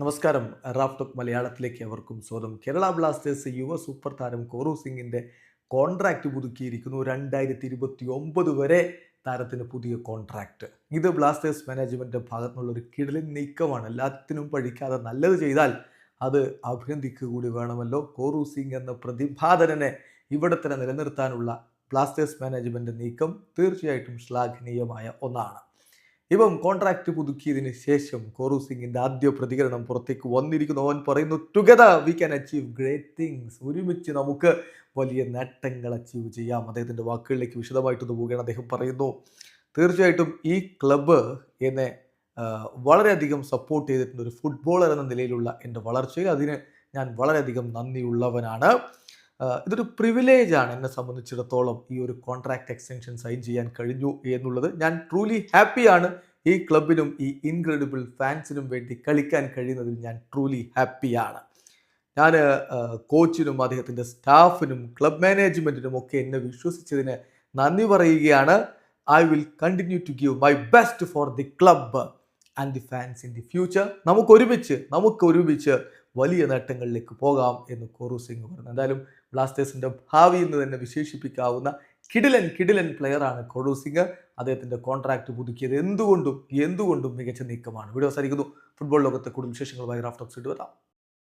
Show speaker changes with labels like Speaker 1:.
Speaker 1: നമസ്കാരം. Raf talk മലയാളത്തിലേക്ക് അവർക്കും സ്വാഗതം. കേരള ബ്ലാസ്റ്റേഴ്സ് യുവ സൂപ്പർ താരം കോറു സിംഗിന്റെ കോൺട്രാക്റ്റ് പുതുക്കിയിരിക്കുന്നു. രണ്ടായിരത്തി ഇരുപത്തി ഒമ്പത് വരെ താരത്തിന് പുതിയ കോൺട്രാക്റ്റ് ഇത് ബ്ലാസ്റ്റേഴ്സ് മാനേജ്മെന്റ് ഭാഗത്തുനിന്നുള്ള ഒരു കിടലിൻ നീക്കമാണ്. എല്ലാത്തിനും പഴിക്കാതെ നല്ലത് ചെയ്താൽ അത് അഭിനന്ദിക്കുക കൂടി വേണമല്ലോ. കോറു സിംഗ് എന്ന പ്രതിഭാധനനെ ഇവിടെ തന്നെ നിലനിർത്താനുള്ള ബ്ലാസ്റ്റേഴ്സ് മാനേജ്മെന്റ് നീക്കം തീർച്ചയായിട്ടും ശ്ലാഘനീയമായ ഒന്നാണ്. ഇപ്പം കോൺട്രാക്ട് പുതുക്കിയതിന് ശേഷം കോറു സിംഗിന്റെ ആദ്യ പ്രതികരണം പുറത്തേക്ക് വന്നിരിക്കുന്നു. അവൻ പറയുന്നു together we can achieve great things ഒരുമിച്ച് നമുക്ക് വലിയ നേട്ടങ്ങൾ അച്ചീവ് ചെയ്യാം. അദ്ദേഹത്തിന്റെ വാക്കുകളിലേക്ക് വിശദമായിട്ടൊന്ന് പോവുകയാണ്. അദ്ദേഹം പറയുന്നു തീർച്ചയായിട്ടും ഈ ക്ലബ്ബ് എന്നെ വളരെയധികം സപ്പോർട്ട് ചെയ്തിട്ടുണ്ട്. ഒരു ഫുട്ബോളർ എന്ന നിലയിലുള്ള എന്റെ വളർച്ചയിൽ അതിന് ഞാൻ വളരെയധികം നന്ദിയുള്ളവനാണ്. ഇതൊരു പ്രിവിലേജ് ആണ് എന്നെ സംബന്ധിച്ചിടത്തോളം ഈ ഒരു കോൺട്രാക്ട് എക്സ്റ്റൻഷൻ സൈൻ ചെയ്യാൻ കഴിഞ്ഞു എന്നുള്ളത്. ഞാൻ ട്രൂലി ഹാപ്പിയാണ് ഈ ക്ലബിനും ഈ ഇൻക്രെഡിബിൾ ഫാൻസിനും വേണ്ടി കളിക്കാൻ കഴിയുന്നതിൽ ഞാൻ ട്രൂലി ഹാപ്പിയാണ് ഞാൻ കോച്ചിനും അദ്ദേഹത്തിന്റെ സ്റ്റാഫിനും ക്ലബ് മാനേജ്മെന്റിനും ഒക്കെ എന്നെ വിശ്വസിച്ചതിന് നന്ദി പറയുകയാണ്. I will continue to give my best for the club and the fans in the future നമുക്ക് ഒരുമിച്ച് നമുക്ക് ഒരുമിച്ച് വലിയ നേട്ടങ്ങളിലേക്ക് പോകാം എന്ന് കോറു സിംഗ് പറഞ്ഞു. എന്തായാലും ബ്ലാസ്റ്റേഴ്സിന്റെ ഭാവി എന്ന് തന്നെ വിശേഷിപ്പിക്കാവുന്ന കിടിലൻ കിടിലൻ പ്ലെയറാണ് കോറു സിംഗ്. അദ്ദേഹത്തിന്റെ കോൺട്രാക്ട് പുതുക്കിയത് എന്തുകൊണ്ടും എന്തുകൊണ്ടും മികച്ച നീക്കമാണ്. വീഡിയോ അവസാനിക്കുന്നു. ഫുട്ബോൾ ലോകത്തെ കൂടുതൽ വിശേഷങ്ങളുമായി റാഫ്റ്റോക്സ് വരാം